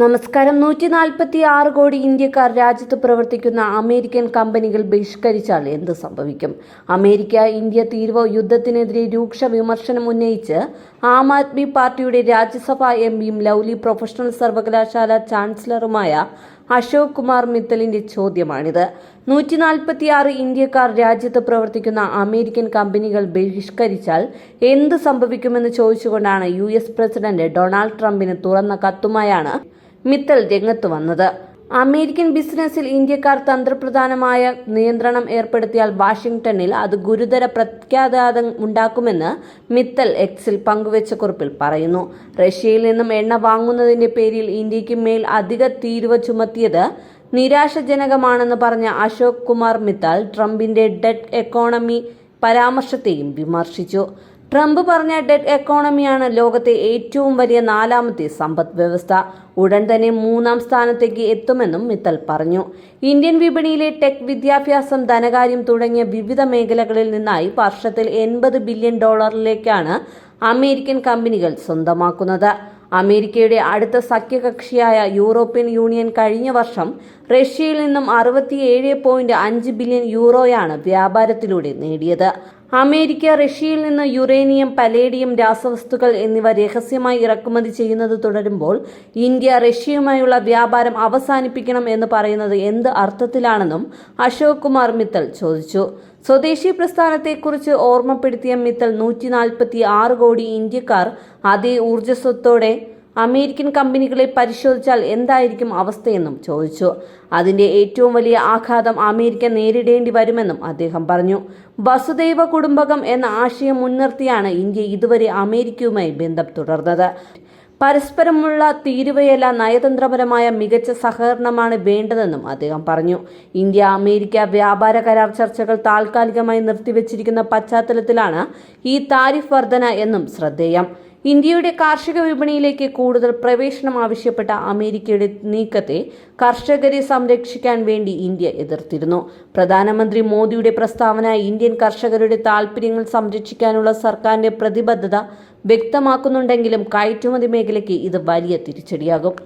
നമസ്കാരം. നൂറ്റി നാൽപ്പത്തി ആറ് കോടി ഇന്ത്യക്കാർ രാജ്യത്ത് പ്രവർത്തിക്കുന്ന അമേരിക്കൻ കമ്പനികൾ ബഹിഷ്കരിച്ചാൽ എന്ത് സംഭവിക്കും? അമേരിക്ക ഇന്ത്യ തീരുവ യുദ്ധത്തിനെതിരെ രൂക്ഷ വിമർശനം ഉന്നയിച്ച് ആം ആദ്മി പാർട്ടിയുടെ രാജ്യസഭാ എം പിയും ലൗലി പ്രൊഫഷണൽ സർവകലാശാല ചാൻസലറുമായ അശോക് കുമാർ മിത്തലിന്റെ ചോദ്യമാണിത്. നൂറ്റി നാൽപ്പത്തിയാറ് ഇന്ത്യക്കാർ രാജ്യത്ത് പ്രവർത്തിക്കുന്ന അമേരിക്കൻ കമ്പനികൾ ബഹിഷ്കരിച്ചാൽ എന്ത് സംഭവിക്കുമെന്ന് ചോദിച്ചുകൊണ്ടാണ് യു എസ് പ്രസിഡന്റ് ഡൊണാൾഡ് ട്രംപിന് തുറന്ന കത്തുമായാണ് മിത്തൽ രംഗത്ത് വന്നത്. അമേരിക്കൻ ബിസിനസ്സിൽ ഇന്ത്യക്കാർ തന്ത്രപ്രധാനമായ നിയന്ത്രണം ഏർപ്പെടുത്തിയാൽ വാഷിംഗ്ടണിൽ അത് ഗുരുതര പ്രത്യാഘാതം ഉണ്ടാക്കുമെന്ന് മിത്തൽ എക്സിൽ പങ്കുവച്ച കുറിപ്പിൽ പറയുന്നു. റഷ്യയിൽ നിന്നും എണ്ണ വാങ്ങുന്നതിന്റെ പേരിൽ ഇന്ത്യയ്ക്ക് മേൽ അധിക തീരുവ ചുമത്തിയത് നിരാശജനകമാണെന്ന് പറഞ്ഞ അശോക് കുമാർ മിത്തൽ ട്രംപിന്റെ ഡെറ്റ് എക്കോണമി പരാമർശത്തെയും വിമർശിച്ചു. ട്രംപ് പറഞ്ഞ ഡെറ്റ് എക്കോണമിയാണ് ലോകത്തെ ഏറ്റവും വലിയ നാലാമത്തെ സമ്പദ് വ്യവസ്ഥ. ഉടൻ തന്നെ മൂന്നാം സ്ഥാനത്തേക്ക് എത്തുമെന്നും മിത്തൽ പറഞ്ഞു. ഇന്ത്യൻ വിപണിയിലെ ടെക് വിദ്യാഭ്യാസം ധനകാര്യം തുടങ്ങിയ വിവിധ മേഖലകളിൽ നിന്നായി വർഷത്തിൽ എൺപത് ബില്യൺ ഡോളറിലേക്കാണ് അമേരിക്കൻ കമ്പനികൾ സ്വന്തമാക്കുന്നത്. അമേരിക്കയുടെ അടുത്ത സഖ്യകക്ഷിയായ യൂറോപ്യൻ യൂണിയൻ കഴിഞ്ഞ വർഷം റഷ്യയിൽ നിന്നും അറുപത്തിയേഴ് പോയിന്റ് അഞ്ച് ബില്യൺ യൂറോയാണ് വ്യാപാരത്തിലൂടെ നേടിയത്. അമേരിക്ക റഷ്യയിൽ നിന്ന് യുറേനിയം പലേഡിയം രാസവസ്തുക്കൾ എന്നിവ രഹസ്യമായി ഇറക്കുമതി ചെയ്യുന്നത് തുടരുമ്പോൾ ഇന്ത്യ റഷ്യയുമായുള്ള വ്യാപാരം അവസാനിപ്പിക്കണം എന്ന് പറയുന്നത് എന്ത് അർത്ഥത്തിലാണെന്നും അശോക് കുമാർ മിത്തൽ ചോദിച്ചു. സ്വദേശി പ്രസ്ഥാനത്തെക്കുറിച്ച് ഓർമ്മപ്പെടുത്തിയ മിത്തൽ നൂറ്റി കോടി ഇന്ത്യക്കാർ അതേ ഊർജസ്വത്തോടെ അമേരിക്കൻ കമ്പനികളെ പരിശോധിച്ചാൽ എന്തായിരിക്കും അവസ്ഥയെന്നും ചോദിച്ചു. അതിന്റെ ഏറ്റവും വലിയ ആഘാതം അമേരിക്ക നേരിടേണ്ടി വരുമെന്നും അദ്ദേഹം പറഞ്ഞു. വസുദൈവ കുടുംബകം എന്ന ആശയം മുൻനിർത്തിയാണ് ഇന്ത്യ ഇതുവരെ അമേരിക്കയുമായി ബന്ധം തുടർന്നത്. പരസ്പരമുള്ള തീരുവയല്ല നയതന്ത്രപരമായ മികച്ച സഹകരണമാണ് വേണ്ടതെന്നും അദ്ദേഹം പറഞ്ഞു. ഇന്ത്യ അമേരിക്ക വ്യാപാര കരാർ ചർച്ചകൾ താൽക്കാലികമായി നിർത്തിവച്ചിരിക്കുന്ന പശ്ചാത്തലത്തിലാണ് ഈ താരിഫ് വർധന എന്നും ശ്രദ്ധേയം. ഇന്ത്യയുടെ കാർഷിക വിപണിയിലേക്ക് കൂടുതൽ പ്രവേശനം ആവശ്യപ്പെട്ട അമേരിക്കയുടെ നീക്കത്തെ കർഷകരെ സംരക്ഷിക്കാൻ വേണ്ടി ഇന്ത്യ എതിർത്തിരുന്നു. പ്രധാനമന്ത്രി മോദിയുടെ പ്രസ്താവന ഇന്ത്യൻ കർഷകരുടെ താൽപര്യങ്ങൾ സംരക്ഷിക്കാനുള്ള സർക്കാരിന്റെ പ്രതിബദ്ധത വ്യക്തമാക്കുന്നുണ്ടെങ്കിലും കയറ്റുമതി മേഖലയ്ക്ക് ഇത് വലിയ തിരിച്ചടിയാകും.